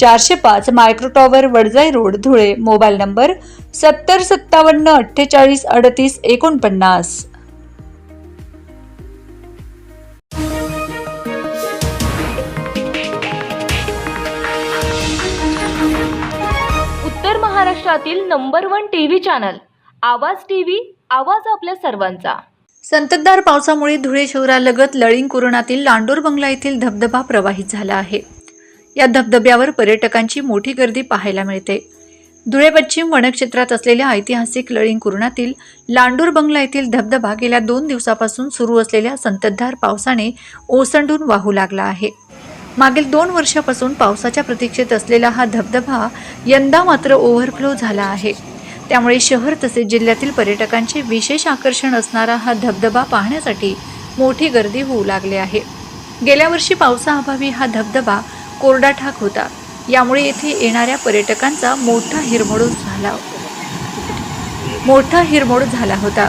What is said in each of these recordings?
चारशे पाच micro tower Wadjai road Dhule. Mobile number सत्तर सत्तावन्न अठ्ठेचाळीस अडतीस एकोणपन्नास. उत्तर महाराष्ट्रातील number one TV channel Awaaz TV आवाज आपल्या सर्वांचा. संततधार पावसामुळे धुळे शहरालगत लळिंग कुरणातील लांडोर बंगला येथील धबधबा प्रवाहित झाला आहे. या धबधब्यावर पर्यटकांची मोठी गर्दी पाहायला मिळते. धुळे पश्चिम वनक्षेत्रात असलेल्या ऐतिहासिक लळिंग लांडूर बंगला येथील धबधबा गेल्या दोन दिवसापासून सुरू असलेल्या संततधार पावसाने ओसंडून वाहू लागला आहे. मागील दोन वर्षापासून पावसाच्या प्रतीक्षेत असलेला हा धबधबा यंदा मात्र ओव्हरफ्लो झाला आहे. त्यामुळे शहर तसेच जिल्ह्यातील पर्यटकांचे विशेष आकर्षण असणारा हा धबधबा पाहण्यासाठी मोठी गर्दी होऊ लागली आहे. गेल्या वर्षी पावसाअभावी हा धबधबा कोरडाठाक होता. यामुळे येथे येणाऱ्या पर्यटकांचा मोठा हिरमोडून झाला. मोठा हिरमोड झाला होता.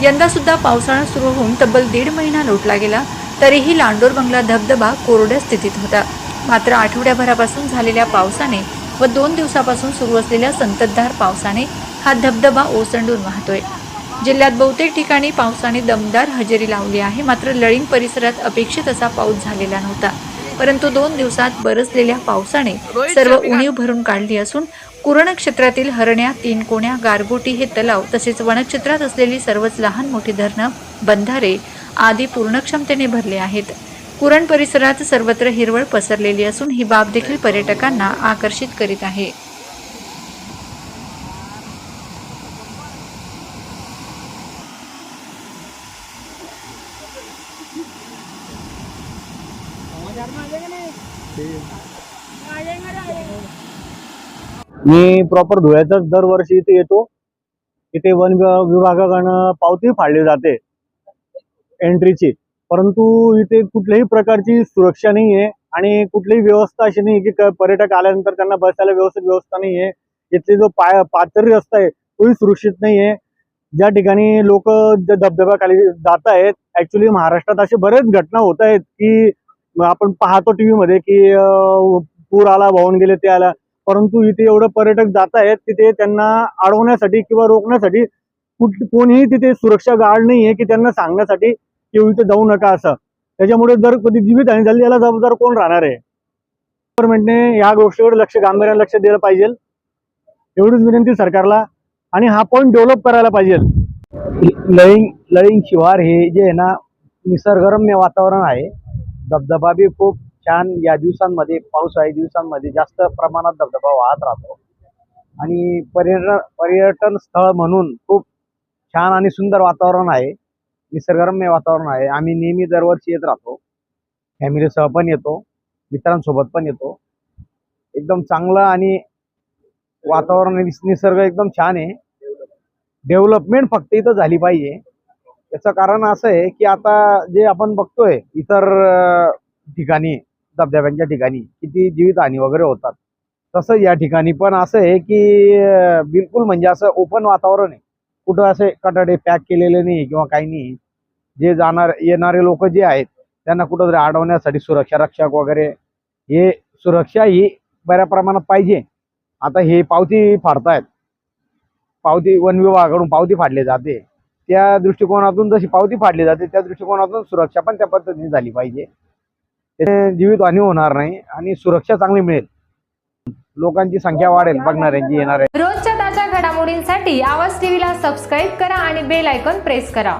यंदा सुद्धा पावसाळा सुरू होऊन तब्बल दीड महिना लोटला गेला तरीही लांडोर बंगला धबधबा कोरड्या स्थितीत होता. मात्र आठवड्याभरापासून झालेल्या पावसाने व दोन दिवसापासून सुरू असलेल्या संततधार पावसाने हा धबधबा ओसंडून वाहतोय. जिल्ह्यात बहुतेक ठिकाणी पावसाने दमदार हजेरी लावली आहे मात्र लळिंग परिसरात अपेक्षित असा पाऊस झालेला नव्हता. परंतु दोन दिवसात बरसलेल्या पावसाने सर्व उणीव भरून काढली असून कुरण क्षेत्रातील हरण्या तीन कोण्या गारगोटी हे तलाव तसेच वनक्षेत्रात असलेली सर्वच लहान मोठी धरणं बंधारे आदी पूर्ण क्षमतेने भरले आहेत. कुरण परिसरात सर्वत्र हिरवळ पसरलेली असून ही बाब देखील पर्यटकांना आकर्षित करीत आहे. मी प्रॉपर धुळ्याचाच दरवर्षी इथे येतो. इथे वन विभागाकडनं पावती फाडली जाते. एंट्रीची परंतु इथे कुठल्याही प्रकारची सुरक्षा नाही आहे आणि कुठलीही व्यवस्था अशी नाही की पर्यटक आल्यानंतर त्यांना बसायला व्यवस्थित व्यवस्था नाही आहे इथले जो पाय पाचरी रस्ता आहे तोही सुरक्षित नाही आहे ज्या ठिकाणी लोक धबधब्याखाली जात आहेत ऍक्च्युली महाराष्ट्रात असे बरेच घटना होत आहेत की आपण पाहतो टीव्ही मध्ये की पूर आला वाहून गेले ते आला. परंतु इथे एवढं पर्यटक जात आहेत तिथे त्यांना अडवण्यासाठी किंवा रोखण्यासाठी कुठ कोणीही तिथे सुरक्षा गार्ड नाही आहे की त्यांना सांगण्यासाठी की इथे जाऊ नका असं. त्याच्यामुळे जर कधी जीवितहानी झाली याला जबाबदार कोण राहणार आहे? गव्हर्नमेंटने या गोष्टीकडे लक्ष गांभीर्याने लक्ष दिलं पाहिजे. एवढीच विनंती सरकारला. आणि हा पॉईंट डेव्हलप करायला पाहिजे. लळिंग लळिंग शिवार हे जे आहे ना निसर्गरम्य वातावरण आहे. धबधबा बी खूप छान या दिवसांमध्ये पावसाळी दिवसांमध्ये जास्त प्रमाणात धबधबा वाहत राहतो. आणि पर्यटन पर्यटन स्थळ म्हणून खूप छान आणि सुंदर वातावरण आहे. निसर्गरम्य वातावरण आहे. आम्ही नेहमी दरवर्षी येत राहतो. फॅमिलीसह पण येतो. मित्रांसोबत पण येतो. एकदम चांगलं आणि वातावरण निसर्ग एकदम छान आहे. डेव्हलपमेंट फक्त इथं झाली पाहिजे. याचं कारण असं आहे की आता जे आपण बघतोय इतर ठिकाणी धबधब्यांच्या ठिकाणी किती जीवितहानी वगैरे होतात. तसं या ठिकाणी पण असं आहे की बिलकुल म्हणजे असं ओपन वातावरण आहे. कुठं असे कटाडे पॅक केलेले नाही किंवा काही नाही. जे जाणार येणारे लोक जे आहेत त्यांना कुठंतरी अडवण्यासाठी सुरक्षा रक्षक वगैरे हे सुरक्षा ही बऱ्या प्रमाणात पाहिजे. आता हे पावती फाडतायत. पावती वन विभागाकडून पावती फाडली जाते. त्या दृष्टिकोनातून जशी पावती फाडली जाते त्या दृष्टिकोनातून सुरक्षा पण त्या पद्धतीने झाली पाहिजे. जीवित जीवितहानी होणार नाही आणि सुरक्षा चांगली मिळेल. लोकांची संख्या वाढेल बघणाऱ्यांची येणाऱ्या रोजच्या ताज्या घडामोडींसाठी आवाज टीव्हीला सबस्क्राईब करा आणि बेल आयकॉन प्रेस करा.